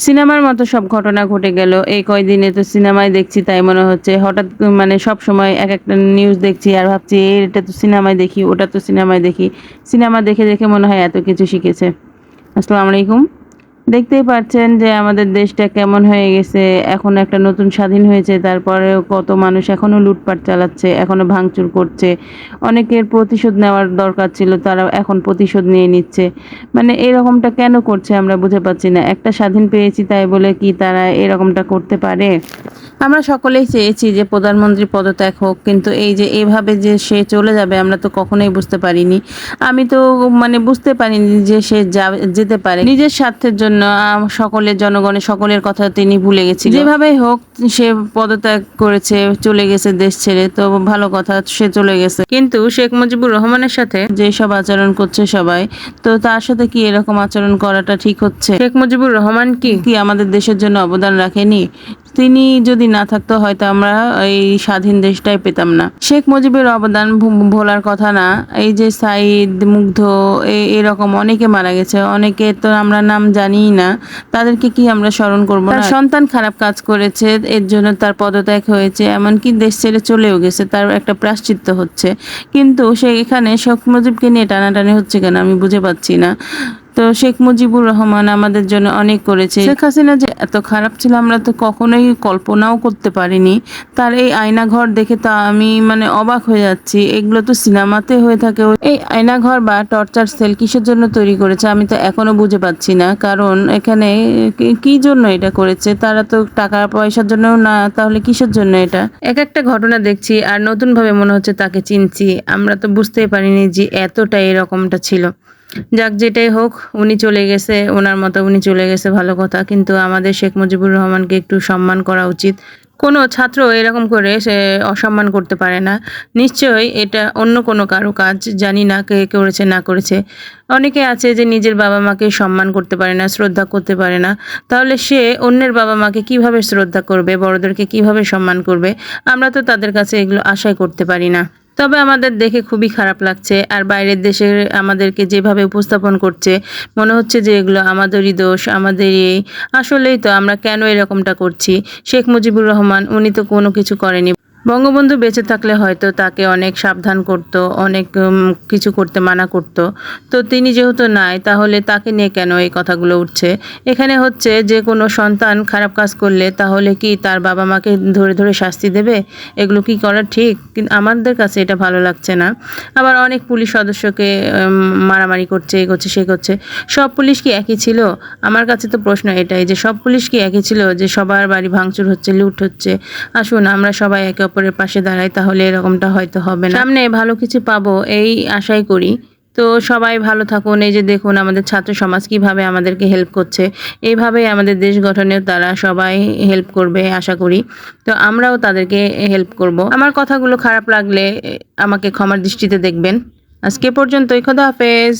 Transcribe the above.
সিনেমার মতো সব ঘটনা ঘটে গেল। এই কয়দিনে তো সিনেমায় দেখছি তাই মনে হচ্ছে। হঠাৎ মানে সব সময় এক একটা নিউজ দেখছি আর ভাবছি "এই, এটা তো সিনেমায় দেখি ওটা তো সিনেমায় দেখি। সিনেমা দেখে দেখে মনে হয় এত কিছু শিখেছে। আসসালামু আলাইকুম। দেখতেই পাচ্ছেন যে আমাদের দেশটা কেমন হয়ে গেছে। এখন একটা নতুন স্বাধীন হয়েছে, তারপরেও কত মানুষ এখনও লুটপাট চালাচ্ছে এখনও ভাঙচুর করছে। অনেকের প্রতিশোধ নেওয়ার দরকার ছিল তারা এখন প্রতিশোধ নিয়ে নিচ্ছে। মানে এরকমটা কেন করছে আমরা বুঝে পাচ্ছি না। একটা স্বাধীন পেয়েছি তাই বলে কি তারা এরকমটা করতে পারে? আমরা সকলেই চেয়েছি যে প্রধানমন্ত্রী পদত্যাগ হোক, কিন্তু এই যে এভাবে যে সে চলে যাবে, আমরা তো কখনোই বুঝতে পারিনি। আমি তো মানে বুঝতে পারিনি যে সে যেতে পারে। নিজের স্বার্থের জন্য সকলের জনগণের সকলের কথা তিনি ভুলে গেছি যেভাবেই হোক, সে পদত্যাগ করেছে, চলে গেছে দেশ ছেড়ে, তো ভালো কথা, সে চলে গেছে। কিন্তু শেখ মুজিবুর রহমানের সাথে যে সব আচরণ করছে সবাই, তো তার সাথে কি এরকম আচরণ করাটা ঠিক হচ্ছে? শেখ মুজিবুর রহমান কি কি আমাদের দেশের জন্য অবদান রাখেনি? তিনি যদি না থাকতো হয়তো আমরা এই স্বাধীন দেশটাই পেতাম না। শেখ মুজিবের অবদান ভোলার কথা না, এই যে সাইদ, মুগ্ধ এরকম অনেকে মারা গেছে, অনেকে তো আমরা নাম জানিই না, তাদেরকে কি আমরা স্মরণ করব না? সন্তান খারাপ কাজ করেছে, এর জন্য তার পদত্যাগ হয়েছে, এমনকি দেশ ছেড়ে চলেও গেছে, তার একটা প্রাশ্চিত্য হচ্ছে। কিন্তু সে এখানে শেখ মুজিবকে নিয়ে টানাটানি হচ্ছে কেন আমি বুঝে পাচ্ছি না। তো শেখ মুজিবুর রহমান আমাদের জন্য অনেক করেছে। শেখ হাসিনা যে এত খারাপ ছিল, আমরা তো কখনোই কল্পনাও করতে পারিনি। তার এই আয়নাঘর দেখে তো আমি মানে অবাক হয়ে যাচ্ছি। এগুলো তো সিনেমাতে হয়ে থাকে। এই আয়নাঘর বা টর্চার সেল কিসের জন্য তৈরি করেছে আমি তো এখনও বুঝে পাচ্ছি না। কারণ এখানে কি- জন্য এটা করেছে? তারা তো টাকা পয়সার জন্য না, তাহলে কিসের জন্য এটা? এক একটা ঘটনা দেখছি আর নতুন ভাবে মনে হচ্ছে তাকে চিনছি। আমরা তো বুঝতেই পারিনি যে এতটা এরকমটা ছিল। যাক, যেটাই হোক, উনি চলে গেছে, ওনার মতো উনি চলে গেছে, ভালো কথা। কিন্তু আমাদের শেখ মুজিবুর রহমানকে একটু সম্মান করা উচিত। কোনো ছাত্র এরকম করে সে অসম্মান করতে পারে না। নিশ্চয়ই এটা অন্য কোনো কারও কাজ, জানি না কে করেছে, না করেছে। অনেকে আছে যে নিজের বাবা মাকে সম্মান করতে পারে না, শ্রদ্ধা করতে পারে না। তাহলে সে অন্যের বাবা মাকে কীভাবে শ্রদ্ধা করবে, বড়দেরকে কীভাবে সম্মান করবে? আমরা তো তাদের কাছে এগুলো আশাই করতে পারি না। তবে আমাদের দেখে খুবই খারাপ লাগছে। আর বাইরের দেশে আমাদেরকে যেভাবে উপস্থাপন করছে, মনে হচ্ছে যে এগুলো আমাদেরই দোষ, আমাদেরই এই আসলেই তো আমরা কেন এরকমটা করছি? শেখ মুজিবুর রহমান, উনি তো কোনো কিছু করেনি। বঙ্গবন্ধু বেঁচে থাকলে হয়তো তাকে অনেক সাবধান করত, অনেক কিছু করতে মানা করত। তো তিনি যেহেতু নাই, তাহলে তাকে নিয়ে কেন এই কথাগুলো উঠছে? এখানে হচ্ছে যে কোনো সন্তান খারাপ কাজ করলে তাহলে কি তার বাবা মাকে ধরে ধরে শাস্তি দেবে? এগুলো কি করা ঠিক? আমাদের কাছে এটা ভালো লাগছে না। আবার অনেক পুলিশ সদস্যকে মারামারি করছে, এ করছে, সে করছে। সব পুলিশ কি একই ছিল? আমার কাছে তো প্রশ্ন এটাই যে সব পুলিশ কি একই ছিল? যে সবার বাড়ি ভাঙচুর হচ্ছে, লুট হচ্ছে? আসুন, আমরা সবাই একে অপরের পাশে দাঁড়াই, তাহলে এরকমটা হয়তো হবে না। সামনে ভালো কিছু পাবো, এই আশাই করি। তো সবাই ভালো থাকুন, এই যে দেখুন আমাদের ছাত্র সমাজ কীভাবে আমাদেরকে হেল্প করছে, এইভাবেই আমাদের দেশ গঠনেও তারা সবাই হেল্প করবে, আশা করি। তো আমরাও তাদেরকে হেল্প করব। আমার কথাগুলো খারাপ লাগলে আমাকে ক্ষমার দৃষ্টিতে দেখবেন। আজকে পর্যন্তই, খোদা হাফেজ।